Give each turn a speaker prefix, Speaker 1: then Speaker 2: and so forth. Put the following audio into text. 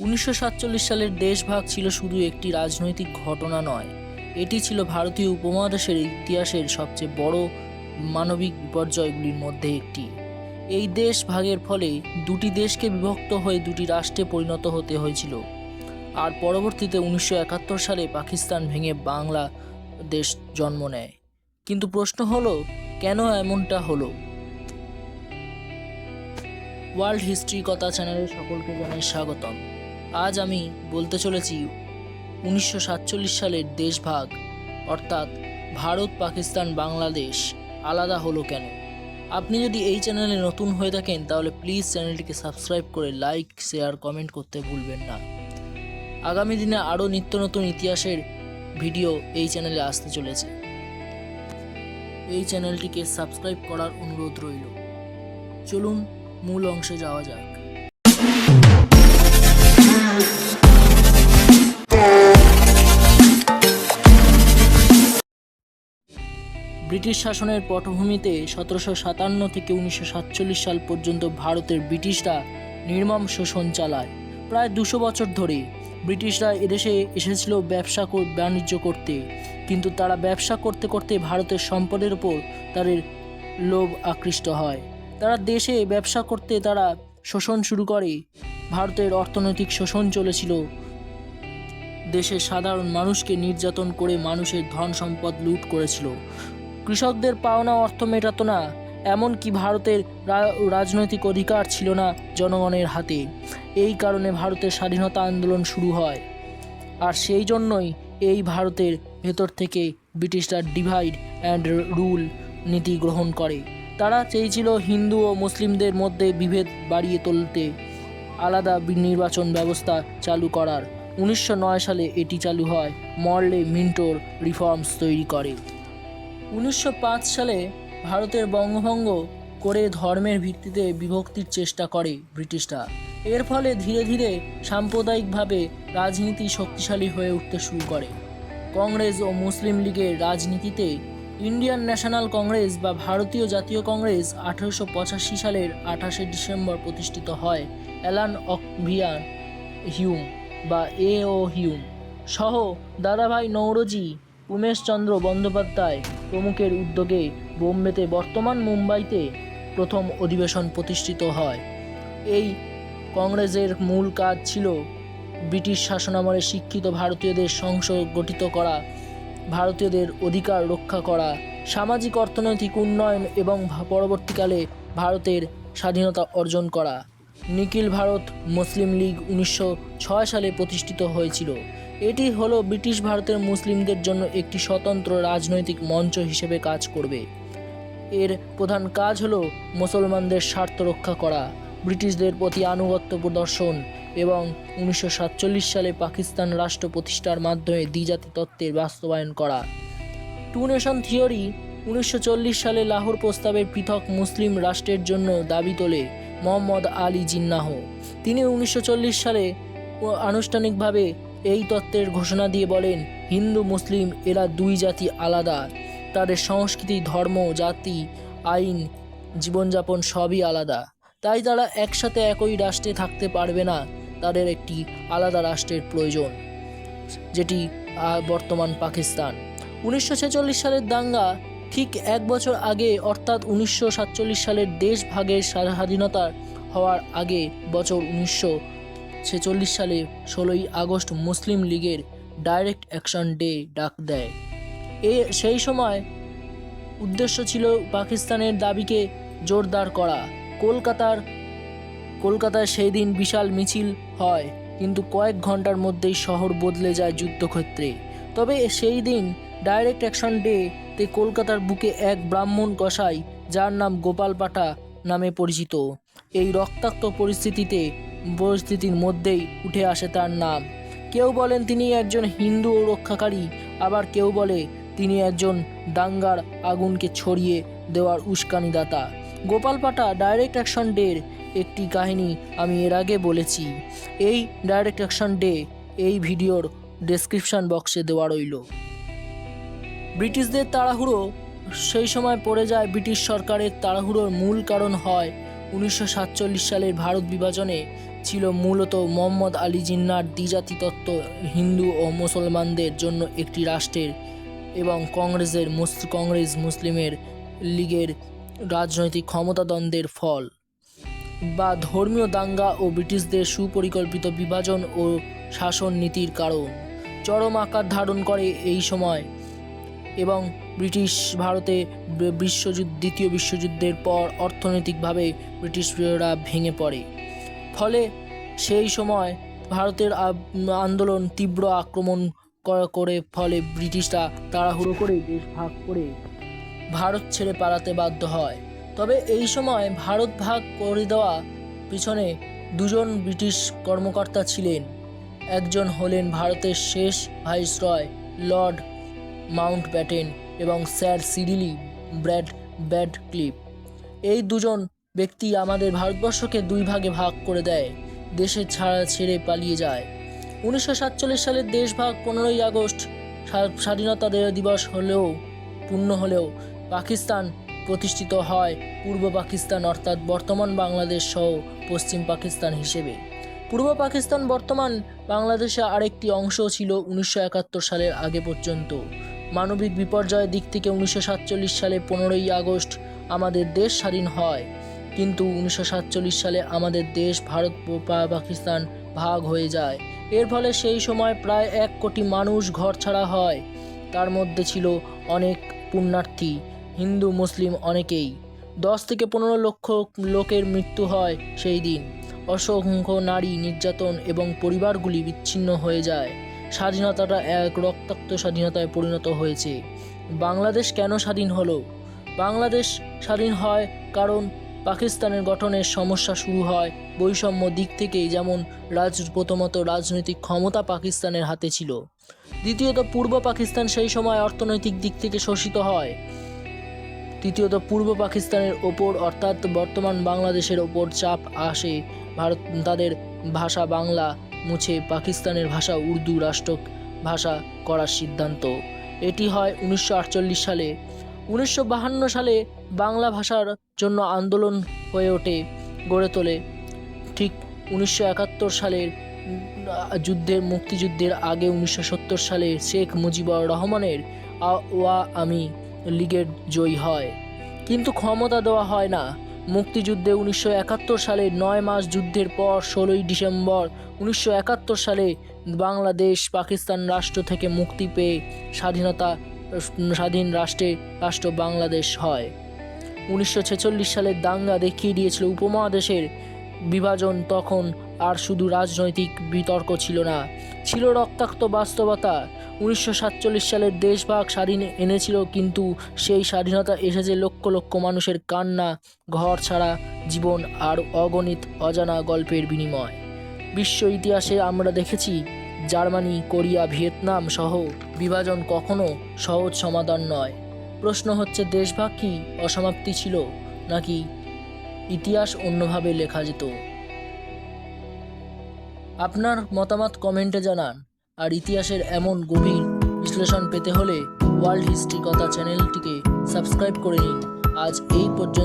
Speaker 1: উনিশশো সাতচল্লিশ সালের দেশভাগ ছিল শুধু একটি রাজনৈতিক ঘটনা নয়, এটি ছিল ভারতীয় উপমহাদেশের ইতিহাসের সবচেয়ে বড় মানবিক বিপর্যয়গুলির মধ্যে একটি। এই দেশ ভাগের ফলে দুটি দেশকে বিভক্ত হয়ে দুটি রাষ্ট্রে পরিণত হতে হয়েছিল। আর পরবর্তীতে উনিশশো একাত্তর সালে পাকিস্তান ভেঙে বাংলা দেশ জন্ম নেয়। কিন্তু প্রশ্ন হলো, কেন এমনটা হলো? ওয়ার্ল্ড হিস্ট্রি কথা চ্যানেলে সকলকে জানাই স্বাগতম। আজ আমি বলতে চলেছি উনিশশো সাতচল্লিশ সালের দেশভাগ, অর্থাৎ ভারত, পাকিস্তান, বাংলাদেশ আলাদা হলো কেন? আপনি যদি এই চ্যানেলে নতুন হয়ে থাকেন, তাহলে প্লিজ চ্যানেলটিকে সাবস্ক্রাইব করে লাইক, শেয়ার, কমেন্ট করতে ভুলবেন না। আগামী দিনে আরও নিত্য নতুন ইতিহাসের ভিডিও এই চ্যানেলে আসতে চলেছে। এই চ্যানেলটিকে সাবস্ক্রাইব করার অনুরোধ রইল। চলুন মূল অংশে যাওয়া যাক। ব্রিটিশ শাসনের পটভূমিতে সতেরোশো সাতান্ন থেকে উনিশশো সাতচল্লিশ সাল পর্যন্ত ভারতের ব্রিটিশরা নির্মম শোষণ চালায়। প্রায় দুশো বছর ধরে ব্রিটিশরা এদেশে এসেছিল ব্যবসা বাণিজ্য করতে। কিন্তু তারা ব্যবসা করতে করতে ভারতের সম্পদের ওপর তাদের লোভ আকৃষ্ট হয়। তারা দেশে ব্যবসা করতে তারা শোষণ শুরু করে। ভারতের অর্থনৈতিক শোষণ চলেছিল। দেশের সাধারণ মানুষকে নির্যাতন করে মানুষের ধন সম্পদ লুট করেছিল। কৃষকদের পাওনা অর্থ মেটাতো না, এমনকি ভারতের রাজনৈতিক অধিকার ছিল না জনগণের হাতে। এই কারণে ভারতের স্বাধীনতা আন্দোলন শুরু হয়। আর সেই জন্যই এই ভারতের ভেতর থেকে ব্রিটিশরা ডিভাইড অ্যান্ড রুল নীতি গ্রহণ করে। তারা চেয়েছিল হিন্দু ও মুসলিমদের মধ্যে বিভেদ বাড়িয়ে তুলতে আলাদা নির্বাচন ব্যবস্থা চালু করার। উনিশশো নয় সালে এটি চালু হয়, মর্লে মিন্টোর রিফর্মস তৈরি করে। উনিশশো পাঁচ সালে ভারতের বঙ্গভঙ্গ করে ধর্মের ভিত্তিতে বিভক্তির চেষ্টা করে ব্রিটিশরা। এর ফলে ধীরে ধীরে সাম্প্রদায়িকভাবে রাজনীতি শক্তিশালী হয়ে উঠতে শুরু করে। কংগ্রেস ও মুসলিম লীগের রাজনীতিতে ইন্ডিয়ান ন্যাশনাল কংগ্রেস বা ভারতীয় জাতীয় কংগ্রেস আঠারোশো পঁচাশি সালের আঠাশে ডিসেম্বর প্রতিষ্ঠিত হয়, অ্যালান অকভিয়ান হিউম বা এ ও হিউম। সহ দাদাভাই নৌরজি উমেশচন্দ্র বন্দ্যোপাধ্যায় প্রমুখের উদ্যোগে বোম্বেতে বর্তমান মুম্বাইতে প্রথম অধিবেশন প্রতিষ্ঠিত হয়। এই কংগ্রেসের মূল কাজ ছিল ব্রিটিশ শাসনামলে শিক্ষিত ভারতীয়দের সংসদ গঠিত করা, ভারতীয়দের অধিকার রক্ষা করা, সামাজিক অর্থনৈতিক উন্নয়ন এবং পরবর্তীকালে ভারতের স্বাধীনতা অর্জন করা। নিখিল ভারত মুসলিম লীগ উনিশশো ছয় সালে প্রতিষ্ঠিত হয়েছিল। এটি হলো ব্রিটিশ ভারতের মুসলিমদের জন্য একটি স্বতন্ত্র রাজনৈতিক মঞ্চ হিসেবে কাজ করবে। এর প্রধান কাজ হলো মুসলমানদের স্বার্থ রক্ষা করা, ব্রিটিশদের প্রতি আনুগত্য প্রদর্শন এবং উনিশশো সাতচল্লিশ সালে পাকিস্তান রাষ্ট্র প্রতিষ্ঠার মাধ্যমে দ্বিজাতি তত্ত্বের বাস্তবায়ন করা। টু নেশন থিওরি উনিশশো চল্লিশ সালে লাহোর প্রস্তাবের পৃথক মুসলিম রাষ্ট্রের জন্য দাবি তোলে মোহাম্মদ আলী জিন্নাহ। তিনি উনিশশো চল্লিশ সালে আনুষ্ঠানিকভাবে এই তত্ত্বের ঘোষণা দিয়ে বলেন, হিন্দু, মুসলিম, এরা দুই জাতি আলাদা। তাদের সংস্কৃতি, ধর্ম, জাতি, আইন, জীবনযাপন সবই আলাদা। তাই তারা একসাথে একই রাষ্ট্রে থাকতে পারবে না। তাদের একটি আলাদা রাষ্ট্রের প্রয়োজন, যেটি বর্তমান পাকিস্তান। উনিশশো ছেচল্লিশ সালের দাঙ্গা ঠিক এক বছর আগে, অর্থাৎ উনিশশো সাতচল্লিশ সালের দেশ ভাগের স্বাধীনতা হওয়ার আগে, বছর উনিশশো ছেচল্লিশ সালে ষোলোই আগস্ট মুসলিম লীগের ডাইরেক্ট অ্যাকশন ডে ডাক দেয়। এ সেই সময় উদ্দেশ্য ছিল পাকিস্তানের দাবিকে জোরদার করা। কলকাতার, কলকাতায় সেই দিন বিশাল মিছিল হয়, কিন্তু কয়েক ঘণ্টার মধ্যেই শহর বদলে যায় যুদ্ধক্ষেত্রে। তবে সেই দিন ডাইরেক্ট অ্যাকশন ডে তে কলকাতার বুকে এক ব্রাহ্মণ কসাই, যার নাম গোপাল পাটা নামে পরিচিত। এই রক্তাক্ত পরিস্থিতিতে পরিস্থিতির মধ্যেই উঠে আসে তার নাম। কেউ বলেন তিনি একজন হিন্দু রক্ষাকারী, আবার কেউ বলে তিনি একজন দাঙ্গার আগুনকে ছড়িয়ে দেওয়ার উস্কানিদাতা। গোপাল পাটা ডাইরেক্ট অ্যাকশন ডের একটি কাহিনী আমি এর আগে বলেছি। এই ডাইরেক্ট অ্যাকশন ডে এই ভিডিওর ডেসক্রিপশন বক্সে দেওয়া রইল। ব্রিটিশদের তাড়াহুড়ো, সেই সময় পড়ে যায় ব্রিটিশ সরকারের তাড়াহুড়োর মূল কারণ হয় উনিশশো সাতচল্লিশ সালের ভারত বিভাজনে ছিল মূলত মোহাম্মদ আলী জিন্নার দ্বিজাতি তত্ত্ব হিন্দু ও মুসলমানদের জন্য একটি রাষ্ট্রের এবং কংগ্রেসের কংগ্রেস মুসলিমের লীগের রাজনৈতিক ক্ষমতাদ্বন্দ্বের ফল। বা ধর্মীয় দাঙ্গা ও ব্রিটিশদের সুপরিকল্পিত বিভাজন ও শাসন নীতির কারণ। চরম আকার ধারণ করে এই সময় এবং ব্রিটিশ ভারতে বিশ্বযুদ্ধ, দ্বিতীয় বিশ্বযুদ্ধের পর অর্থনৈতিকভাবে ব্রিটিশরা ভেঙে পড়ে। ফলে সেই সময় ভারতের আন্দোলন তীব্র আক্রমণ করে, ফলে ব্রিটিশরা তাড়াহুড়ো করে দেশ ভাগ করে ভারত ছেড়ে পালাতে বাধ্য হয়। তবে এই সময় ভারত ভাগ করে দেওয়া পিছনে দুজন ব্রিটিশ কর্মকর্তা ছিলেন। একজন হলেন ভারতের শেষ ভাইসরয় লর্ড মাউন্ট ব্যাটেন এবং স্যার সিডিলি ব্র্যাড ক্লিপ এই দুজন ব্যক্তি আমাদের ভারতবর্ষকে দুই ভাগে ভাগ করে দেয়। দেশের ছাড়া ছেড়ে পালিয়ে যায়। উনিশশো সাতচল্লিশ সালের দেশভাগ পনেরোই আগস্ট স্বাধীনতা দিবস হলেও, পূর্ণ হলেও পাকিস্তান প্রতিষ্ঠিত হয় পূর্ব পাকিস্তান অর্থাৎ বর্তমান বাংলাদেশ সহ পশ্চিম পাকিস্তান হিসেবে। পূর্ব পাকিস্তান বর্তমান বাংলাদেশে আরেকটি অংশ ছিল উনিশশো একাত্তর সালের আগে পর্যন্ত। মানবিক বিপর্যয়ের দিক থেকে উনিশশো সাতচল্লিশ সালে পনেরোই আগস্ট আমাদের দেশ স্বাধীন হয়। কিন্তু উনিশশো সাতচল্লিশ সালে আমাদের দেশ, ভারত পাকিস্তান ভাগ হয়ে যায়। এর ফলে সেই সময় প্রায় এক কোটি মানুষ ঘর ছাড়া হয়। তার মধ্যে ছিল অনেক পুণ্যার্থী, হিন্দু, মুসলিম অনেকেই। দশ থেকে পনেরো লক্ষ লোকের মৃত্যু হয় সেই দিন। অসংখ্য নারী নির্যাতন এবং পরিবারগুলি বিচ্ছিন্ন হয়ে যায়। স্বাধীনতাটা এক রক্তাক্ত স্বাধীনতায় পরিণত হয়েছে। বাংলাদেশ কেন স্বাধীন হলো? বাংলাদেশ স্বাধীন হয় কারণ পাকিস্তানের গঠনের সমস্যা শুরু হয়। বৈষম্য দিক থেকেই যেমন রাজ, প্রথমত রাজনৈতিক ক্ষমতা পাকিস্তানের হাতে ছিল। দ্বিতীয়ত পূর্ব পাকিস্তান সেই সময় অর্থনৈতিক দিক থেকে শোষিত হয়। তৃতীয়ত পূর্ব পাকিস্তানের ওপর, অর্থাৎ বর্তমান বাংলাদেশের ওপর চাপ আসে। ভারত, তাদের ভাষা বাংলা মুছে, পাকিস্তানের ভাষা উর্দু রাষ্ট্র ভাষা করার সিদ্ধান্ত। এটি হয় উনিশশো আটচল্লিশ সালে। উনিশশো সালে বাংলা ভাষার জন্য আন্দোলন হয়ে ওঠে, গড়ে তোলে। ঠিক উনিশশো একাত্তর সালের যুদ্ধের মুক্তিযুদ্ধের আগে উনিশশো সত্তর সালে শেখ মুজিবুর রহমানের ওয়া আমি লীগের জয়ী হয়। কিন্তু ক্ষমতা দেওয়া হয় না। মুক্তিযুদ্ধে উনিশশো একাত্তর সালে নয় মাস যুদ্ধের পর ষোলোই ডিসেম্বর উনিশশো একাত্তর সালে বাংলাদেশ পাকিস্তান রাষ্ট্র থেকে মুক্তি পেয়ে স্বাধীনতা স্বাধীন রাষ্ট্রে রাষ্ট্র বাংলাদেশ হয়। উনিশশো ছেচল্লিশ সালের দাঙ্গা দেখিয়ে দিয়েছিল উপমহাদেশের বিভাজন, তখন আর শুধু রাজনৈতিক বিতর্ক ছিল না, ছিল রক্তাক্ত বাস্তবতা। উনিশশো সাতচল্লিশ সালের দেশভাগ স্বাধীন এনেছিল, কিন্তু সেই স্বাধীনতা এসেছে লক্ষ লক্ষ মানুষের কান্না, ঘর ছাড়া জীবন আর অগণিত অজানা গল্পের বিনিময়। বিশ্ব ইতিহাসে আমরা দেখেছি জার্মানি, কোরিয়া, ভিয়েতনাম সহ বিভাজন কখনো সহজ সমাধান নয়। প্রশ্ন হচ্ছে, দেশভাগ কি অসমাপ্তি ছিল নাকি ইতিহাস অন্যভাবে লেখা যেত? আপনার মতামত কমেন্টে জানান, আর ইতিহাসের এমন গভীর বিশ্লেষণ পেতে হলে ওয়ার্ল্ড হিস্ট্রি কথা চ্যানেলটিকে সাবস্ক্রাইব করে নিন। আজ এই পর্যন্ত।